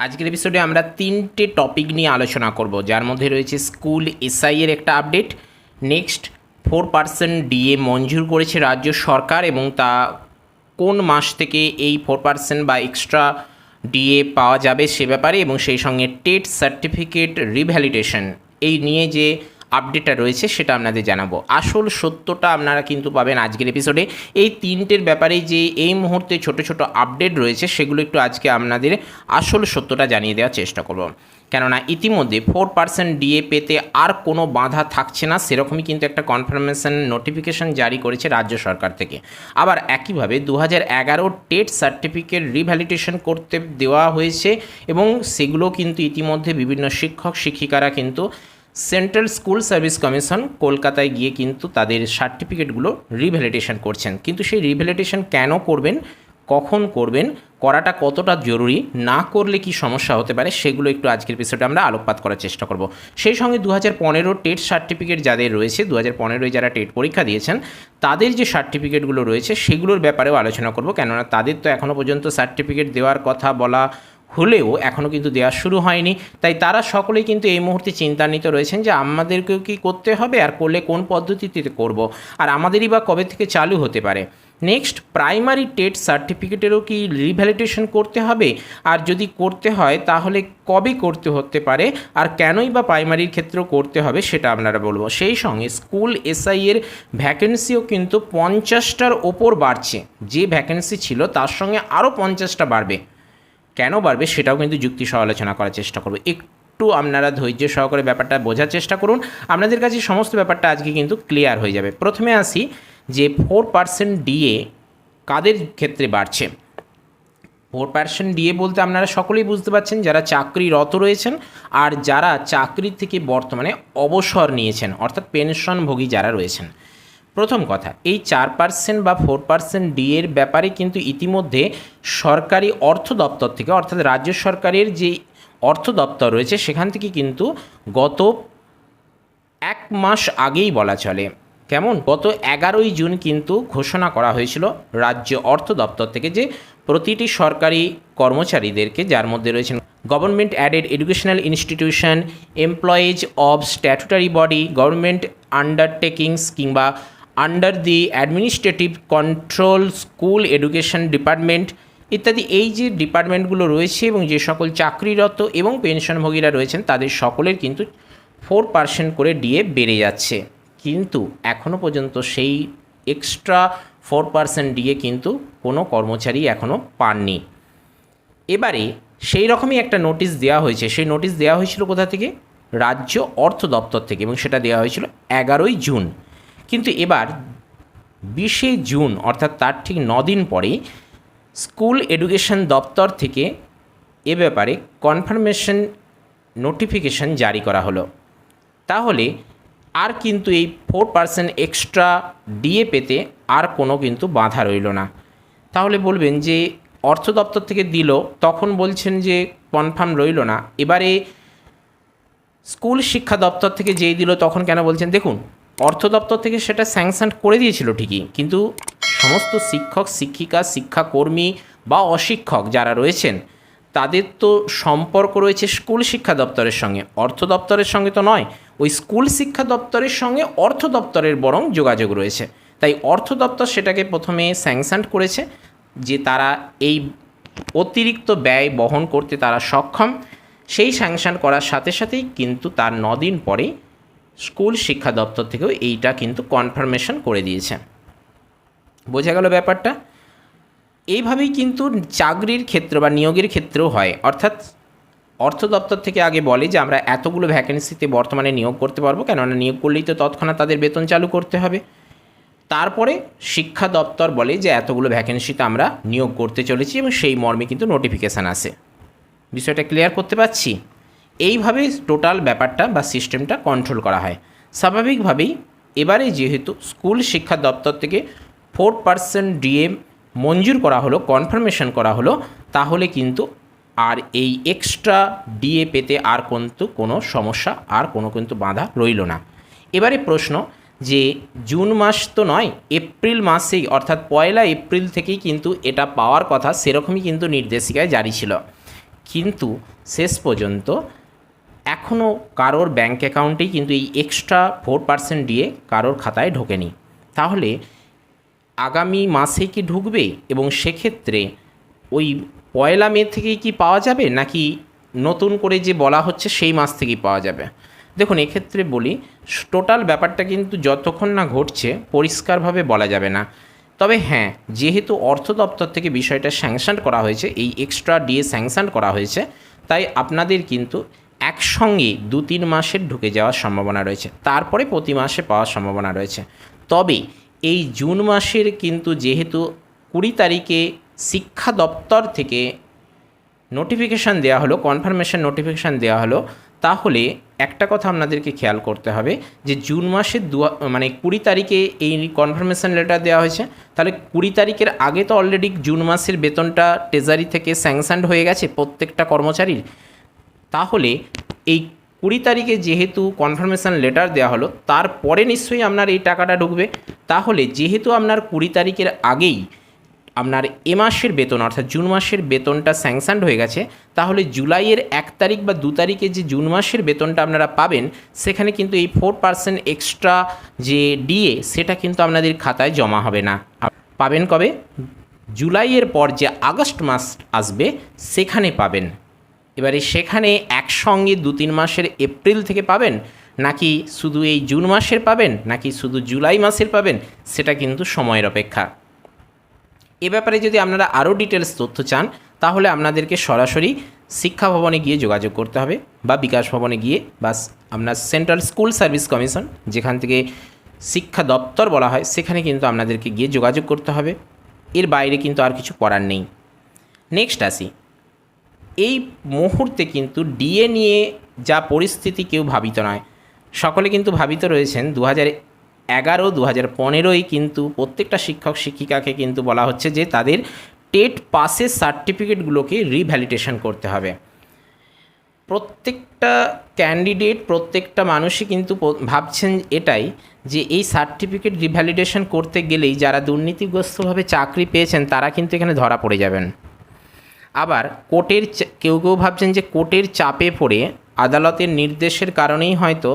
আজকের এপিসোডে আমরা তিনটে টপিক নিয়ে আলোচনা করব, যার মধ্যে রয়েছে স্কুল এসআইয়ের একটা update next four percent DA মঞ্জুর করেছে রাজ্য সরকার এবং তা কোন মাস থেকে এই ফোর পার্সেন্ট বা এক্সট্রা ডিএ পাওয়া যাবে সে ব্যাপারে এবং সেই সঙ্গে টেট সার্টিফিকেট রিভ্যালিডেশন এই নিয়ে যে আপডেটটা রয়েছে, সেটা আপনাদের জানাব। আসল সত্যটা আপনারা কিন্তু পাবেন আজকের এপিসোডে এই তিনটের ব্যাপারে যে এই মুহূর্তে ছোট ছোট আপডেট রয়েছে, সেগুলো একটু আজকে আপনাদের আসল সত্যটা জানিয়ে দেওয়ার চেষ্টা করব। কেননা ইতিমধ্যে ফোর পার্সেন্ট ডিএ পেতে আর কোনো বাধা থাকছে না, সেরকমই কিন্তু একটা কনফার্মেশন নোটিফিকেশন জারি করেছে রাজ্য সরকার থেকে। আবার একইভাবে দু হাজার এগারো টেট সার্টিফিকেট রিভ্যালিটেশন করতে দেওয়া হয়েছে এবং সেগুলো কিন্তু ইতিমধ্যে বিভিন্ন শিক্ষক শিক্ষিকারা কিন্তু সেন্ট্রাল স্কুল সার্ভিস কমিশন কলকাতায় গিয়ে কিন্তু তাদের সার্টিফিকেটগুলো রিভ্যালিডেশন করছেন। কিন্তু সেই রিভ্যালিডেশন কেন করবেন, কখন করবেন, করাটা কতটা জরুরি, না করলে কি সমস্যা হতে পারে, সেগুলো একটু আজকের এপিসোডে আমরা আলোকপাত করার চেষ্টা করব। সেই সঙ্গে দু হাজার পনেরো টেট সার্টিফিকেট যাদের রয়েছে দু হাজার পনেরোয় যারা টেট পরীক্ষা দিয়েছেন, তাদের যে সার্টিফিকেটগুলো রয়েছে, সেগুলোর ব্যাপারেও আলোচনা করব। কেননা তাদের তো এখনও পর্যন্ত সার্টিফিকেট দেওয়ার কথা বলা হলেও এখনও কিন্তু দেওয়া শুরু হয়নি। তাই তারা সকলেই কিন্তু এই মুহূর্তে চিন্তান্বিত রয়েছেন যে আমাদেরকেও কি করতে হবে আর করলে কোন পদ্ধতিতে করব আর আমাদেরই বা কবে থেকে চালু হতে পারে। নেক্সট, প্রাইমারি টেট সার্টিফিকেটেরও কি রিভ্যালিডেশন করতে হবে? আর যদি করতে হয়, তাহলে কবে করতে হতে পারে? আর কেনই বা প্রাইমারির ক্ষেত্রেও করতে হবে সেটা আপনারা বলব। সেই সঙ্গে স্কুল এসআইয়ের ভ্যাকেন্সিও কিন্তু পঞ্চাশটার ওপর বাড়ছে। যে ভ্যাকেন্সি ছিল, তার সঙ্গে আরও পঞ্চাশটা বাড়বে। কেন বাড়বে সেটাও কিন্তু যুক্তি সহ আলোচনা করার চেষ্টা করব। একটু আপনারা ধৈর্য সহকারে ব্যাপারটা বোঝার চেষ্টা করুন। আপনাদের কাছে সমস্ত ব্যাপারটা আজকে কিন্তু ক্লিয়ার হয়ে যাবে। প্রথমে আসি যে ফোর পার্সেন্ট ডিএ কাদের ক্ষেত্রে বাড়ছে? ফোর পার্সেন্ট ডিএ বলতে আপনারা সকলেই বুঝতে পারছেন যারা চাকরিরত রয়েছেন আর যারা চাকরি থেকে বর্তমানে অবসর নিয়েছেন, অর্থাৎ পেনশনভোগী যারা রয়েছেন। প্রথম কথা, এই চার পার্সেন্ট বা ফোর পার্সেন্ট ডিএর ব্যাপারে কিন্তু ইতিমধ্যে সরকারি অর্থ দপ্তর থেকে, অর্থাৎ রাজ্য সরকারের যে অর্থ দপ্তর রয়েছে, সেখান থেকে কিন্তু গত এক মাস আগেই বলা চলে। কেমন? গত এগারোই জুন কিন্তু ঘোষণা করা হয়েছিল রাজ্য অর্থ দপ্তর থেকে যে প্রতিটি সরকারি কর্মচারীদেরকে, যার মধ্যে রয়েছেন government aided educational institution employees of statutory body government undertakings কিংবা under the administrative control school education department ইত্যাদি, এই যে ডিপার্টমেন্টগুলো রয়েছে এবং যে সকল চাকরিরত এবং পেনশনভোগীরা রয়েছেন, তাদের সকলের কিন্তু ফোর পার্সেন্ট করে ডিএ বেড়ে যাচ্ছে। কিন্তু এখনও পর্যন্ত সেই এক্সট্রা ফোর পার্সেন্ট ডিএ কিন্তু কোনো কর্মচারী এখনও পাননি। এবারে সেই রকমই একটা নোটিশ দেওয়া হয়েছে। সেই নোটিশ দেওয়া হয়েছিল কোথা থেকে? রাজ্য অর্থ দপ্তর থেকে এবং সেটা দেওয়া হয়েছিল এগারোই জুন। কিন্তু এবার বিশে জুন, অর্থাৎ তার ঠিক দিন পরেই স্কুল এডুকেশন দপ্তর থেকে এ ব্যাপারে কনফার্মেশন নোটিফিকেশন জারি করা হলো। তাহলে আর কিন্তু এই ফোর পার্সেন্ট এক্সট্রা ডিএ পেতে আর কোনো কিন্তু বাধা রইল না। তাহলে বলবেন যে অর্থ দপ্তর থেকে দিল, তখন বলছেন যে কনফার্ম রইল না। এবারে স্কুল শিক্ষা দপ্তর থেকে যেই দিল, তখন কেন বলছেন? দেখুন অর্থ দপ্তর থেকে সেটা স্যাংশন করে দিয়েছিল ঠিকই, কিন্তু সমস্ত শিক্ষক, শিক্ষিকা, শিক্ষাকর্মী বা অশিক্ষক যারা রয়েছেন, তাদের তো সম্পর্ক রয়েছে স্কুল শিক্ষা দপ্তরের সঙ্গে। অর্থ দপ্তরের সঙ্গে তো নয়, ওই স্কুল শিক্ষা দপ্তরের সঙ্গে অর্থ দপ্তরের বরং যোগাযোগ রয়েছে। তাই অর্থ দপ্তর সেটাকে প্রথমে স্যাংশন করেছে যে তারা এই অতিরিক্ত ব্যয় বহন করতে তারা সক্ষম, সেই স্যাংশন করার সাথে সাথেই কিন্তু তার নদিন পরে স্কুল শিক্ষা দপ্তর থেকেও এইটা কিন্তু কনফার্মেশন করে দিয়েছে। বোঝা গেল ব্যাপারটা? এইভাবেই কিন্তু চাকরির ক্ষেত্র বা নিয়োগের ক্ষেত্রেও হয়। অর্থাৎ অর্থ দপ্তর থেকে আগে বলে যে আমরা এতগুলো ভ্যাকেন্সিতে বর্তমানে নিয়োগ করতে পারব, কেননা নিয়োগ করলেই তো তৎক্ষণাৎ তাদের বেতন চালু করতে হবে। তারপরে শিক্ষা দপ্তর বলে যে এতগুলো ভ্যাকেন্সিতে আমরা নিয়োগ করতে চলেছি এবং সেই মর্মে কিন্তু নোটিফিকেশান আসে। বিষয়টা ক্লিয়ার করতে পারছি? এইভাবে টোটাল ব্যাপারটা বা সিস্টেমটা কন্ট্রোল করা হয়। স্বাভাবিকভাবেই এবারে যেহেতু স্কুল শিক্ষা দপ্তর থেকে ফোর পার্সেন্ট ডিএম মঞ্জুর করা হলো কনফার্মেশন করা হলো, তাহলে কিন্তু আর এই এক্সট্রা ডিএ পেতে আর কিন্তু কোনো সমস্যা, আর কোনো কিন্তু বাধা রইল না। এবারে প্রশ্ন যে জুন মাস তো নয়, এপ্রিল মাসেই অর্থাৎ পয়লা এপ্রিল থেকেই কিন্তু এটা পাওয়ার কথা সেরকমই কিন্তু নির্দেশিকায় জারি ছিল। কিন্তু শেষ পর্যন্ত এখনও কারোর ব্যাঙ্ক অ্যাকাউন্টেই কিন্তু এই এক্সট্রা ফোর পার্সেন্ট দিয়ে কারোর খাতায় ঢোকেনি। তাহলে আগামী মাসে কি ঢুকবে এবং সেক্ষেত্রে ওই পয়লা মে থেকেই কি পাওয়া যাবে নাকি নতুন করে যে বলা হচ্ছে সেই মাস থেকেই পাওয়া যাবে? দেখুন, এক্ষেত্রে বলি টোটাল ব্যাপারটা কিন্তু যতক্ষণ না ঘটছে পরিষ্কারভাবে বলা যাবে না। তবে হ্যাঁ যেহেতু অর্থ দপ্তর থেকে বিষয়টা স্যাংশন করা হয়েছে, এই এক্সট্রা ডিএ স্যাংশন করা হয়েছে, তাই আপনাদের কিন্তু একসঙ্গে দু তিন মাসের ঢুকে যাওয়ার সম্ভাবনা রয়েছে। তারপরে প্রতি মাসে পাওয়ার সম্ভাবনা রয়েছে। তবে এই জুন মাসের কিন্তু যেহেতু কুড়ি তারিখে শিক্ষা দপ্তর থেকে নোটিফিকেশান দেওয়া হলো, কনফার্মেশন নোটিফিকেশান দেওয়া হলো, তাহলে একটা কথা আপনাদেরকে খেয়াল করতে হবে যে জুন মাসের দু মানে কুড়ি তারিখে এই কনফার্মেশন লেটার দেওয়া হয়েছে। তাহলে কুড়ি তারিখের আগে তো অলরেডি জুন মাসের বেতনটা ট্রেজারি থেকে স্যাংশনড হয়ে গেছে প্রত্যেকটা কর্মচারীর। তাহলে এই কুড়ি তারিখে যেহেতু কনফার্মেশন লেটার দেওয়া হলো, তারপরে নিশ্চয়ই আপনার এই টাকাটা ঢুকবে। তাহলে যেহেতু আপনার কুড়ি তারিখের আগেই আপনার এ মাসের বেতন, অর্থাৎ জুন মাসের বেতনটা স্যাংশনড হয়ে গেছে, তাহলে জুলাইয়ের এক তারিখ বা দু তারিখে যে জুন মাসের বেতনটা আপনারা পাবেন, সেখানে কিন্তু এই ফোর পার্সেন্ট এক্সট্রা যে ডিএ সেটা কিন্তু আপনাদের খাতায় জমা হবে না। পাবেন কবে? জুলাইয়ের পর যে আগস্ট মাস আসবে, সেখানে পাবেন। এবারে সেখানে একসঙ্গে দু তিন মাসের এপ্রিল থেকে পাবেন, নাকি শুধু এই জুন মাসের পাবেন, নাকি শুধু জুলাই মাসের পাবেন, সেটা কিন্তু সময়ের অপেক্ষা। এ ব্যাপারে যদি আপনারা আরও ডিটেলস তথ্য চান, তাহলে আপনাদেরকে সরাসরি শিক্ষা ভবনে গিয়ে যোগাযোগ করতে হবে, বা বিকাশ ভবনে গিয়ে বা আপনার সেন্ট্রাল স্কুল সার্ভিস কমিশন, যেখান থেকে শিক্ষা দপ্তর বলা হয়, সেখানে কিন্তু আপনাদেরকে গিয়ে যোগাযোগ করতে হবে। এর বাইরে কিন্তু আর কিছু করার নেই। নেক্সট আসি। এই মুহূর্তে কিন্তু ডিএ নিয়ে যা পরিস্থিতি কেউ ভাবিত নয়। সকলে কিন্তু ভাবিত রয়েছেন দু হাজার এগারো দু হাজার পনেরোই কিন্তু প্রত্যেকটা শিক্ষক, শিক্ষিকাকে কিন্তু বলা হচ্ছে যে তাদের টেট পাসের সার্টিফিকেটগুলোকে রিভ্যালিডেশন করতে হবে। প্রত্যেকটা ক্যান্ডিডেট, প্রত্যেকটা মানুষই কিন্তু ভাবছেন এটাই যে এই সার্টিফিকেট রিভ্যালিডেশন করতে গেলেই যারা দুর্নীতিগ্রস্তভাবে চাকরি পেয়েছেন তারা কিন্তু এখানে ধরা পড়ে যাবেন। আবার কোর্টের কেউ কেউ ভাবছেন যে কোর্টের চাপে পড়ে আদালতের নির্দেশের কারণেই হয়তো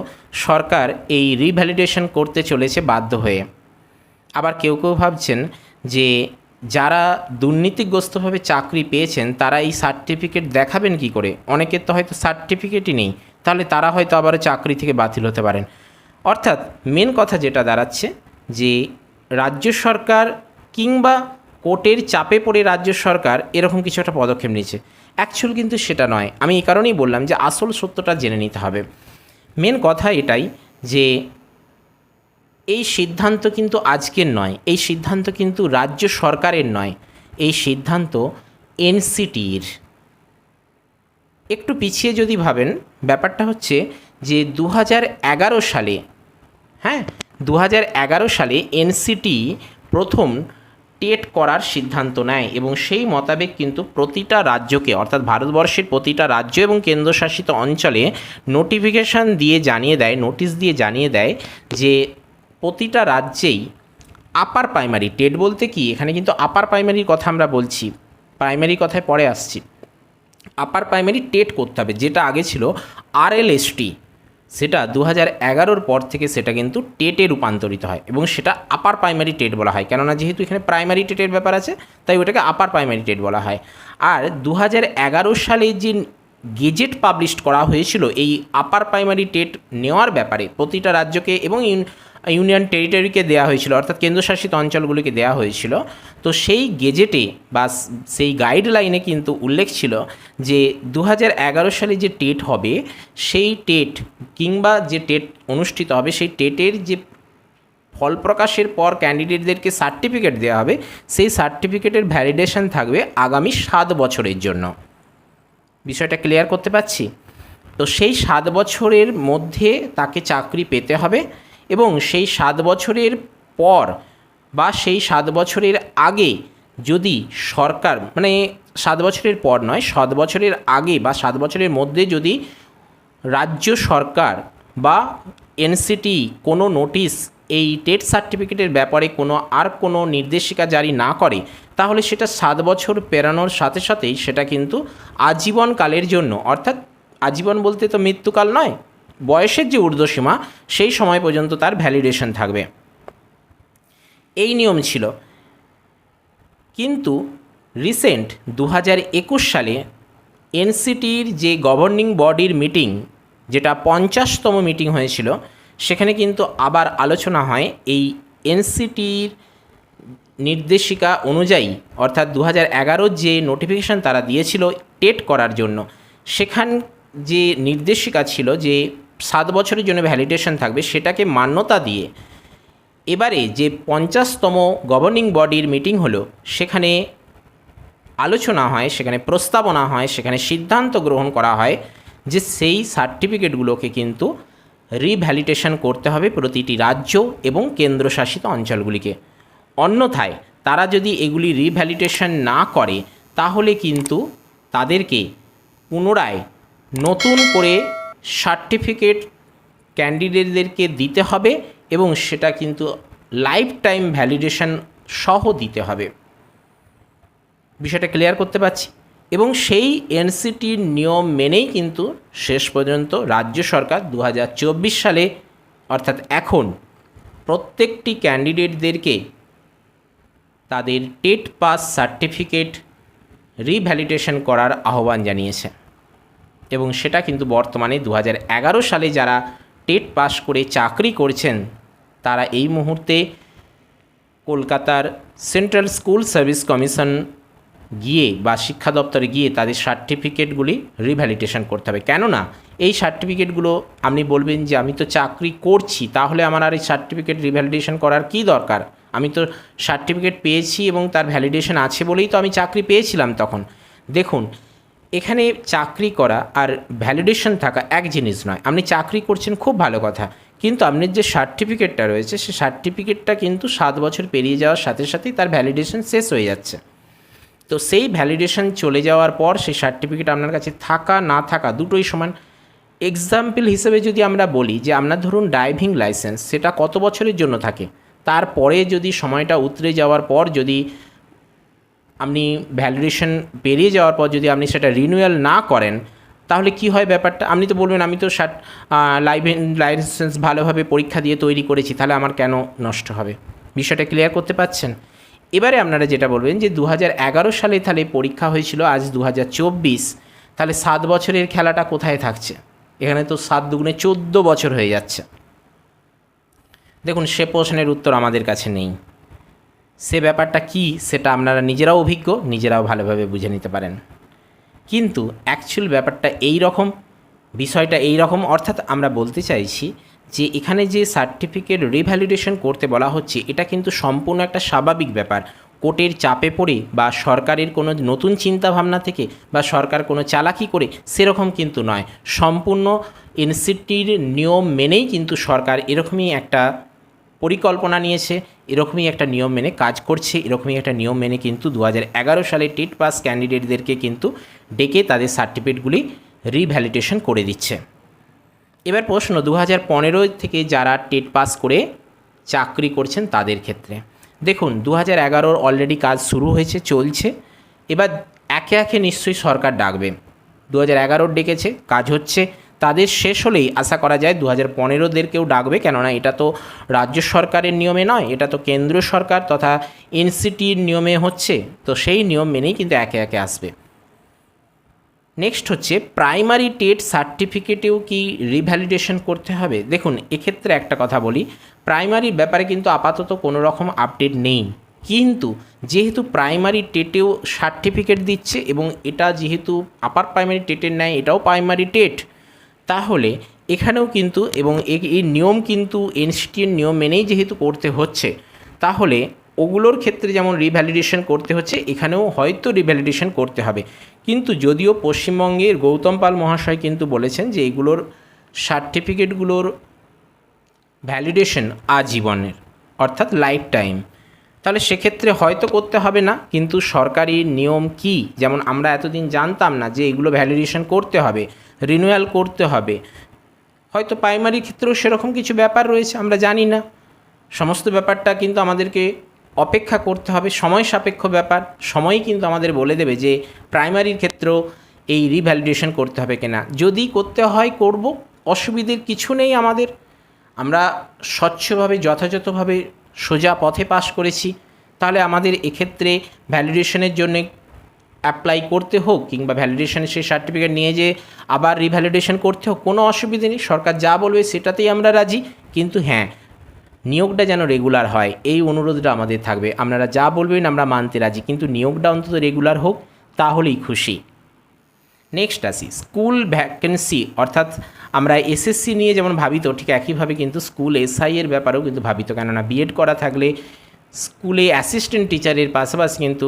সরকার এই রিভ্যালিডেশন করতে চলেছে বাধ্য হয়ে। আবার কেউ কেউ ভাবছেন যে যারা দুর্নীতিগ্রস্তভাবে চাকরি পেয়েছেন, তারা এই সার্টিফিকেট দেখাবেন কি করে? অনেকের তো হয়তো সার্টিফিকেটই নেই, তাহলে তারা হয়তো আবারও চাকরি থেকে বাতিল হতে পারেন। অর্থাৎ মেন কথা যেটা দাঁড়াচ্ছে যে রাজ্য সরকার কিংবা কোর্টের চাপে পড়ে রাজ্য সরকার এরকম কিছু একটা পদক্ষেপ নিয়েছে। অ্যাকচুয়াল কিন্তু সেটা নয়। আমি এই কারণেই বললাম যে আসল সত্যটা জেনে নিতে হবে। মেন কথা এটাই যে এই সিদ্ধান্ত কিন্তু আজকের নয়। এই সিদ্ধান্ত কিন্তু রাজ্য সরকারের নয়। এই সিদ্ধান্ত এনসিটির। একটু পিছিয়ে যদি ভাবেন, ব্যাপারটা হচ্ছে যে দু সালে হ্যাঁ? দু সালে এনসিটি প্রথম টেট করার সিদ্ধান্ত নেয় এবং সেই মোতাবেক কিন্তু প্রতিটা রাজ্যকে, অর্থাৎ ভারতবর্ষের প্রতিটা রাজ্য এবং কেন্দ্রশাসিত অঞ্চলে নোটিফিকেশান দিয়ে জানিয়ে দেয় নোটিশ দিয়ে জানিয়ে দেয় যে প্রতিটা রাজ্যেই আপার প্রাইমারি টেট বলতে কি? এখানে কিন্তু আপার প্রাইমারির কথা আমরা বলছি প্রাইমারি কথায় পরে আসছি। আপার প্রাইমারি টেট করতে হবে, যেটা আগে ছিল আরএলএসটি সেটা দু হাজার এগারোর পর থেকে সেটা কিন্তু টেটে রূপান্তরিত হয় এবং সেটা আপার প্রাইমারি টেট বলা হয়। কেননা যেহেতু এখানে প্রাইমারি টেটের ব্যাপার আছে, তাই ওটাকে আপার প্রাইমারি টেট বলা হয়। আর দু হাজার এগারো সালে যে গেজেট পাবলিশ করা হয়েছিল, এই আপার প্রাইমারি টেট নেওয়ার ব্যাপারে প্রতিটা রাজ্যকে এবং ইউনিয়ন টেরিটরিকে দেওয়া হয়েছিল, অর্থাৎ কেন্দ্রশাসিত অঞ্চলগুলিকে দেওয়া হয়েছিল। তো সেই গেজেটে বা সেই গাইডলাইনে কিন্তু উল্লেখ ছিল যে দু হাজার এগারো সালে যে টেট হবে, সেই টেট কিংবা যে টেট অনুষ্ঠিত হবে, সেই টেটের যে ফল প্রকাশের পর ক্যান্ডিডেটদেরকে সার্টিফিকেট দেওয়া হবে, সেই সার্টিফিকেটের ভ্যালিডেশন থাকবে আগামী সাত বছরের জন্য। বিষয়টা ক্লিয়ার করতে পারছি? তো সেই সাত বছরের মধ্যে তাকে চাকরি পেতে হবে। এবং সেই সাত বছরের পর বা সেই সাত বছরের আগে যদি সরকার মানে সাত বছরের পর নয়, সাত বছরের আগে বা সাত বছরের মধ্যে যদি রাজ্য সরকার বা এনসিটি কোনো নোটিশ এই টেট সার্টিফিকেটের ব্যাপারে কোনো আর কোনো নির্দেশিকা জারি না করে, তাহলে সেটা সাত বছর পেরানোর সাথে সাথেই সেটা কিন্তু আজীবনকালের জন্য, অর্থাৎ আজীবন বলতে তো মৃত্যুকাল নয় বয়সের যে ঊর্ধ্বসীমা, সেই সময় পর্যন্ত তার ভ্যালিডেশন থাকবে। এই নিয়ম ছিল। কিন্তু রিসেন্ট দু হাজার একুশ সালে এনসিটির যে গভর্নিং বডির মিটিং যেটা পঞ্চাশতম মিটিং হয়েছিল, সেখানে কিন্তু আবার আলোচনা হয় এই এনসিটির নির্দেশিকা অনুযায়ী, অর্থাৎ দু হাজার যে নোটিফিকেশান তারা দিয়েছিল টেট করার জন্য। সেখান যে নির্দেশিকা ছিল যে সাত বছরের জন্য ভ্যালিডেশন থাকবে, সেটাকে মান্যতা দিয়ে এবারে যে পঞ্চাশতম গভর্নিং বডির মিটিং হলো, সেখানে আলোচনা হয়, সেখানে প্রস্তাবনা হয়, সেখানে সিদ্ধান্ত গ্রহণ করা হয় যে সেই সার্টিফিকেটগুলোকে কিন্তু রিভ্যালিটেশন করতে হবে প্রতিটি রাজ্য এবং কেন্দ্রশাসিত অঞ্চলগুলিকে। অন্যথায় তারা যদি এগুলি রিভ্যালিটেশন না করে, তাহলে কিন্তু তাদেরকে পুনরায় নতুন করে সার্টিফিকেট ক্যান্ডিডেটদেরকে দিতে হবে এবং সেটা কিন্তু লাইফ টাইম ভ্যালিডেশন সহ দিতে হবে। বিষয়টা ক্লিয়ার করতে পারছি? এবং সেই এনসিটির নিয়ম মেনেই কিন্তু শেষ পর্যন্ত রাজ্য সরকার দু হাজার চব্বিশ সালে, অর্থাৎ এখন, প্রত্যেকটি ক্যান্ডিডেটদেরকে তাদের টেট পাস সার্টিফিকেট রিভ্যালিডেশন করার আহ্বান জানিয়েছে। এবং সেটা কিন্তু বর্তমানে দু হাজার এগারো সালে যারা টেট পাস করে চাকরি করছেন, তারা এই মুহূর্তে কলকাতার সেন্ট্রাল স্কুল সার্ভিস কমিশন গিয়ে বা শিক্ষা দপ্তরে গিয়ে তাদের সার্টিফিকেটগুলি রিভ্যালিডেশন করতে হবে। কেননা, এই সার্টিফিকেটগুলো আপনি বলবেন যে আমি তো চাকরি করছি, তাহলে আমার আর এই সার্টিফিকেট রিভ্যালিডেশন করার কী দরকার? আমি তো সার্টিফিকেট পেয়েছি এবং তার ভ্যালিডেশন আছে বলেই তো আমি চাকরি পেয়েছিলাম তখন। দেখুন এখানে চাকরি করা আর ভ্যালিডেশন থাকা এক জিনিস নয়। আপনি চাকরি করছেন, খুব ভালো কথা। কিন্তু আপনার যে সার্টিফিকেটটা রয়েছে, সে সার্টিফিকেটটা কিন্তু সাত বছর পেরিয়ে যাওয়ার সাথে সাথেই তার ভ্যালিডেশন শেষ হয়ে যাচ্ছে। তো সেই ভ্যালিডেশন চলে যাওয়ার পর সেই সার্টিফিকেট আপনার কাছে থাকা, না থাকা দুটোই সমান। এক্সাম্পল হিসেবে যদি আমরা বলি যে আপনার ধরুন ড্রাইভিং লাইসেন্স সেটা কত বছরের জন্য থাকে? তারপরে যদি সময়টা উতরে যাওয়ার পর যদি আপনি ভ্যালিডেশন পেরিয়ে যাওয়ার পর যদি আপনি সেটা রিনিউয়াল না করেন, তাহলে কি হয় ব্যাপারটা? আপনি তো বলবেন, আমি তো শার্ট লাইভ লাইসেন্স ভালোভাবে পরীক্ষা দিয়ে তৈরি করেছি, তাহলে আমার কেন নষ্ট হবে? বিষয়টা ক্লিয়ার করতে পারছেন? এবারে আপনারা যেটা বলবেন যে দু হাজার এগারো সালে তাহলে পরীক্ষা হয়েছিল আজ দু হাজার চব্বিশ, তাহলে সাত বছরের খেলাটা কোথায় থাকছে? এখানে তো সাত দুগুণে চোদ্দ বছর হয়ে যাচ্ছে। দেখুন, সে প্রশ্নের উত্তর আমাদের কাছে নেই। সে ব্যাপারটা কি সেটা আপনারা নিজেরাও অভিজ্ঞ, নিজেরাও ভালোভাবে বুঝে নিতে পারেন। কিন্তু অ্যাকচুয়াল ব্যাপারটা এই রকম, বিষয়টা এই রকম, অর্থাৎ আমরা বলতে চাইছি যে এখানে যে সার্টিফিকেট রিভ্যালিডেশন করতে বলা হচ্ছে, এটা কিন্তু সম্পূর্ণ একটা স্বাভাবিক ব্যাপার। কোর্টের চাপে পড়ে বা সরকারের কোনো নতুন চিন্তাভাবনা থেকে বা সরকার কোনো চালাকি করে, সেরকম কিন্তু নয়। সম্পূর্ণ এনসিটির নিয়ম মেনেই কিন্তু সরকার এরকমই একটা পরিকল্পনা নিয়েছে, এরকমই একটা নিয়ম মেনে কাজ করছে, এরকমই একটা নিয়ম মেনে কিন্তু দু হাজার এগারো সালে টেট পাস ক্যান্ডিডেটদেরকে কিন্তু ডেকে তাদের সার্টিফিকেটগুলি রিভ্যালিডেশন করে দিচ্ছে। এবার প্রশ্ন দু হাজার পনেরো থেকে যারা টেট পাস করে চাকরি করছেন তাদের ক্ষেত্রে। দেখুন দু হাজার এগারোর অলরেডি কাজ শুরু হয়েছে, চলছে। এবার একে একে নিশ্চয়ই সরকার ডাকবে। দু হাজার এগারোর ডেকেছে, কাজ হচ্ছে। তাদের শেষ হলেই আশা করা যায় দু হাজার পনেরোদেরকেও ডাকবে। কেননা এটা তো রাজ্য সরকারের নিয়মে নয়, এটা তো কেন্দ্র সরকার তথা এনসিটির নিয়মে হচ্ছে। তো সেই নিয়ম মেনেই কিন্তু একে একে আসবে। নেক্সট হচ্ছে, প্রাইমারি টেট সার্টিফিকেটেও কি রিভ্যালিডেশন করতে হবে? দেখুন, এক্ষেত্রে একটা কথা বলি প্রাইমারি ব্যাপারে কিন্তু আপাতত কোনো রকম আপডেট নেই। কিন্তু যেহেতু প্রাইমারি টেটেও সার্টিফিকেট দিচ্ছে এবং এটা যেহেতু আপার প্রাইমারি টেটের নেয় এটাও প্রাইমারি টেট তাহলে এখানেও কিন্তু এবং এই নিয়ম কিন্তু এনসিটির নিয়ম মেনেই যেহেতু করতে হচ্ছে, তাহলে ওগুলোর ক্ষেত্রে যেমন রিভ্যালিডেশন করতে হচ্ছে, এখানেও হয়তো রিভ্যালিডেশন করতে হবে। কিন্তু যদিও পশ্চিমবঙ্গের গৌতম পাল মহাশয় কিন্তু বলেছেন যে এগুলোর সার্টিফিকেটগুলোর ভ্যালিডেশন আজীবনের, অর্থাৎ লাইফ টাইম তাহলে সেক্ষেত্রে হয়তো করতে হবে না, কিন্তু সরকারি নিয়ম কি? যেমন আমরা এতদিন জানতাম না যে এগুলো ভ্যালিডেশন করতে হবে। রিনিউয়াল করতে হবে। হয়তো প্রাইমারি ক্ষেত্রেও সেরকম কিছু ব্যাপার রয়েছে, আমরা জানি না। সমস্ত ব্যাপারটা কিন্তু আমাদেরকে অপেক্ষা করতে হবে, সময় সাপেক্ষ ব্যাপার। সময়ই কিন্তু আমাদের বলে দেবে যে প্রাইমারির ক্ষেত্রেও এই রিভ্যালিডেশন করতে হবে কিনা। যদি করতে হয়, করব, অসুবিধের কিছু নেই আমাদের। আমরা স্বচ্ছভাবে, যথাযথভাবে সোজা পথে পাশ করেছি। তাহলে আমাদের এক্ষেত্রে ভ্যালিডেশনের জন্য অ্যাপ্লাই করতে হোক কিংবা ভ্যালিডেশনের সেই সার্টিফিকেট নিয়ে যে আবার রিভ্যালিডেশন করতে হোক, কোনো অসুবিধে নেই, সরকার যা বলবে সেটাতেই আমরা রাজি। কিন্তু হ্যাঁ নিয়োগটা যেন রেগুলার হয়, এই অনুরোধটা আমাদের থাকবে। আপনারা যা বলবেন আমরা মানতে রাজি, কিন্তু নিয়োগটা অন্তত রেগুলার হোক, তাহলেই খুশি। নেক্সট আসি স্কুল ভ্যাকেন্সি অর্থাৎ আমরা এসএসসি নিয়ে যেমন ভাবিত, ঠিক একইভাবে কিন্তু স্কুল এসআই এর ব্যাপারেও কিন্তু ভাবিত। কেননা বিএড করা থাকলে স্কুলে অ্যাসিস্ট্যান্ট টিচারের পাশাপাশি কিন্তু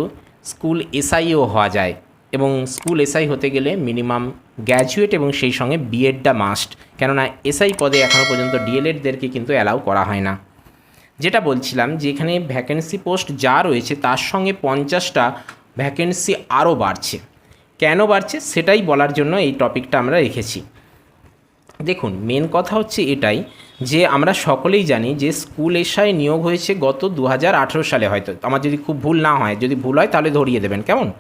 স্কুল এসআইও হওয়া যায় এবং স্কুল এসআই হতে গেলে মিনিমাম গ্র্যাজুয়েট এবং সেই সঙ্গে বিএডটা মাস্ট। কেননা এসআই পদে এখনও পর্যন্ত ডিএলএডদেরকে কিন্তু অ্যালাউ করা হয় না। যেটা বলছিলাম যে এখানে ভ্যাকেন্সি পোস্ট যা রয়েছে তার সঙ্গে পঞ্চাশটা ভ্যাকেন্সি আরও বাড়ছে। কেন বাড়ছে সেটাই বলার জন্য এই টপিকটা আমরা রেখেছি। দেখুন মেন কথা হচ্ছে এটাই যে আমরা সকলেই জানি যে স্কুল এশায় নিয়োগ হয়েছে গত দু হাজার আঠেরো সালে হয়তো। আমার যদি খুব ভুল না হয়, যদি ভুল হয় তাহলে ধরিয়ে দেবেন, কেমন?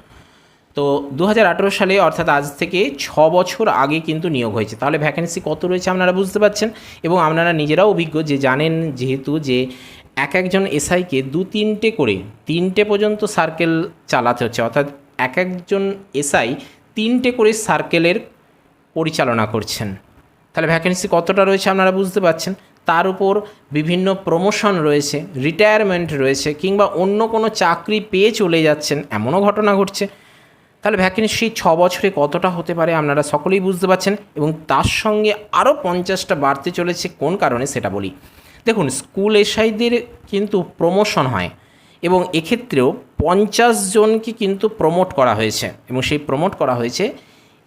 তো দু হাজার আঠেরো সালে অর্থাৎ আজ থেকে ছ বছর আগে কিন্তু নিয়োগ হয়েছে। তাহলে ভ্যাকেন্সি কত রয়েছে আপনারা বুঝতে পারছেন? এবং আপনারা নিজেরাও অভিজ্ঞ যে জানেন যেহেতু যে এক একজন এসআইকে দু তিনটে করে, তিনটে পর্যন্ত সার্কেল চালাতে হচ্ছে। অর্থাৎ এক একজন এসআই তিনটে করে সার্কেলের পরিচালনা করছেন। তাহলে ভ্যাকেন্সি কতটা রয়েছে আপনারা বুঝতে পারছেন? তার উপর বিভিন্ন প্রমোশন রয়েছে রিটায়ারমেন্ট রয়েছে, কিংবা অন্য কোনো চাকরি পেয়ে চলে যাচ্ছেন, এমনও ঘটনা ঘটছে। তাহলে ভ্যাকেন্সি ছ বছরে কতটা হতে পারে আপনারা সকলেই বুঝতে পারছেন? এবং তার সঙ্গে আরও পঞ্চাশটা বাড়তে চলেছে, কোন কারণে সেটা বলি। দেখুন স্কুল এসআইদের কিন্তু প্রমোশন হয়, এবং এক্ষেত্রেও পঞ্চাশ জনকে কিন্তু প্রমোট করা হয়েছে, এবং সেই প্রমোট করা হয়েছে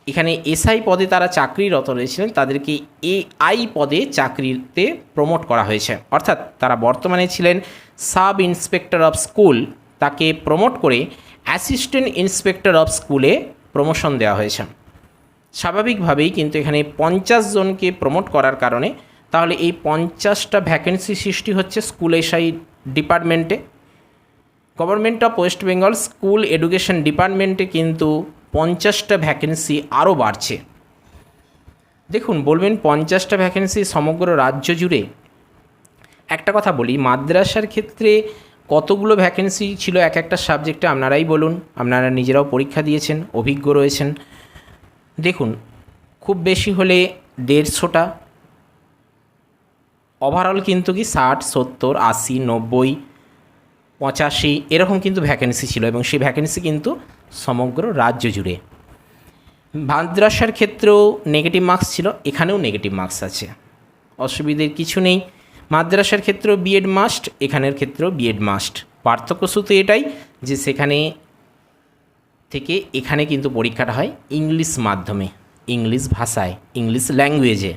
এখানে এসআই পদে তারা চাকরিরত রয়েছিলেন, তাদেরকে এআই পদে চাকরিতে প্রমোট করা হয়েছে। অর্থাৎ তারা বর্তমানে ছিলেন সাব ইন্সপেক্টর অফ স্কুল, তাকে প্রমোট করে অ্যাসিস্ট্যান্ট ইন্সপেক্টর অফ স্কুলে প্রমোশন দেওয়া হয়েছে। স্বাভাবিকভাবেই কিন্তু এখানে পঞ্চাশ জনকে প্রমোট করার কারণে, তাহলে এই পঞ্চাশটা ভ্যাকেন্সি সৃষ্টি হচ্ছে স্কুল এসআই ডিপার্টমেন্টে government of West Bengal school education ডিপার্টমেন্টে কিন্তু পঞ্চাশটা ভ্যাকেন্সি আরও বাড়ছে। দেখুন, বলবেন পঞ্চাশটা ভ্যাকেন্সি সমগ্র রাজ্য জুড়ে? একটা কথা বলি, মাদ্রাসার ক্ষেত্রে কতগুলো ভ্যাকেন্সি ছিল এক একটা সাবজেক্টে আপনারাই বলুন, আপনারা নিজেরাও পরীক্ষা দিয়েছেন, অভিজ্ঞ রয়েছেন। দেখুন, খুব বেশি হলে দেড়শোটা। ওভারঅল কিন্তু কি ষাট, সত্তর, আশি, নব্বই, পঁচাশি, এরকম কিন্তু ভ্যাকেন্সি ছিল এবং সেই ভ্যাকেন্সি কিন্তু সমগ্র রাজ্য জুড়ে। মাদ্রাসার ক্ষেত্রেও নেগেটিভ মার্কস ছিল, এখানেও নেগেটিভ মার্কস আছে। অসুবিধের কিছু নেই। মাদ্রাসার ক্ষেত্রেও বিএড মাস্ট এখানের ক্ষেত্রেও বিএড মাস্ট পার্থক্য শুধু এটাই যে সেখানে থেকে এখানে কিন্তু পরীক্ষাটা হয় ইংলিশ মাধ্যমে, ইংলিশ ভাষায়, ইংলিশ ল্যাঙ্গুয়েজে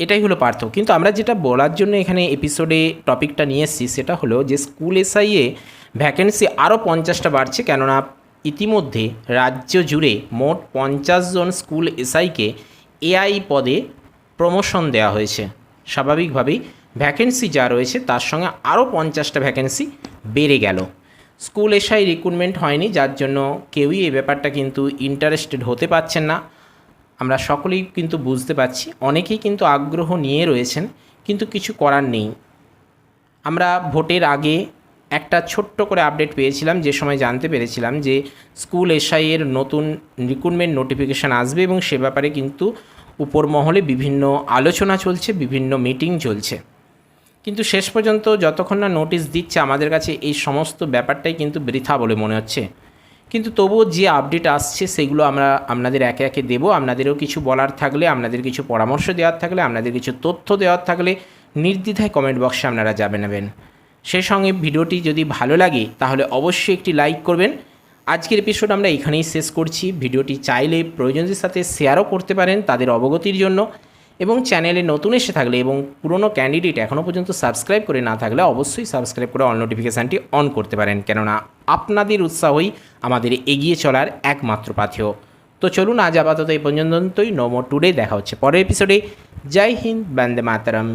এটাই হলো পার্থক্য। কিন্তু আমরা যেটা বলার জন্য এখানে এপিসোডে টপিকটা নিয়ে এসেছি, সেটা হলো যে স্কুল এসআইয়ে ভ্যাকেন্সি আরও পঞ্চাশটা বাড়ছে, কেননা ইতিমধ্যে রাজ্য জুড়ে মোট পঞ্চাশ জন স্কুল এসআইকে এআই পদে প্রমোশন দেওয়া হয়েছে। স্বাভাবিকভাবেই ভ্যাকেন্সি যা রয়েছে, তার সঙ্গে আরও পঞ্চাশটা ভ্যাকেন্সি বেড়ে গেল। স্কুল এসআই রিক্রুটমেন্ট হয়নি, যার জন্য কেউই এই ব্যাপারটা কিন্তু ইন্টারেস্টেড হতে পারছেন না। আমরা সকলেই কিন্তু বুঝতে পারছি, অনেকেই কিন্তু আগ্রহ নিয়ে রয়েছেন, কিন্তু কিছু করার নেই। আমরা ভোটের আগে একটা ছোট্ট করে আপডেট পেয়েছিলাম, যে সময় জানতে পেরেছিলাম যে স্কুল এসআই এর নতুন রিক্রুটমেন্ট নোটিফিকেশান আসবে এবং সে ব্যাপারে কিন্তু উপর মহলে বিভিন্ন আলোচনা চলছে, বিভিন্ন মিটিং চলছে। কিন্তু শেষ পর্যন্ত যতক্ষণ না নোটিশ দিচ্ছে, আমাদের কাছে এই সমস্ত ব্যাপারটাই কিন্তু বৃথা বলে মনে হচ্ছে। কিন্তু তবুও যে আপডেট আসছে, সেগুলো আমরা আপনাদের একে একে দেবো। আপনাদেরও কিছু বলার থাকলে, আপনাদের কিছু পরামর্শ দেওয়ার থাকলে, আপনাদের কিছু তথ্য দেওয়ার থাকলে নির্দ্বিধায় কমেন্ট বক্সে আপনারা যাবে নেবেন। সেই সঙ্গে ভিডিওটি যদি ভালো লাগে, তাহলে অবশ্যই একটি লাইক করবেন। আজকের এপিসোড আমরা এখানেই শেষ করছি। ভিডিওটি চাইলে প্রয়োজনদের সাথে শেয়ারও করতে পারেন তাদের অবগতির জন্য। এবং চ্যানেলে নতুন এসে থাকলে এবং পুরনো ক্যান্ডিডেট এখনও পর্যন্ত সাবস্ক্রাইব করে না থাকলে অবশ্যই সাবস্ক্রাইব করে অল নোটিফিকেশানটি অন করতে পারেন। কেননা আপনাদের উৎসাহই আমাদের এগিয়ে চলার একমাত্র পাথেয়। তো চলুন আজ আপাতত এই পর্যন্তই নমো টুডে দেখা হচ্ছে পরের এপিসোডে জয় হিন্দ, বন্দে মাতারাম।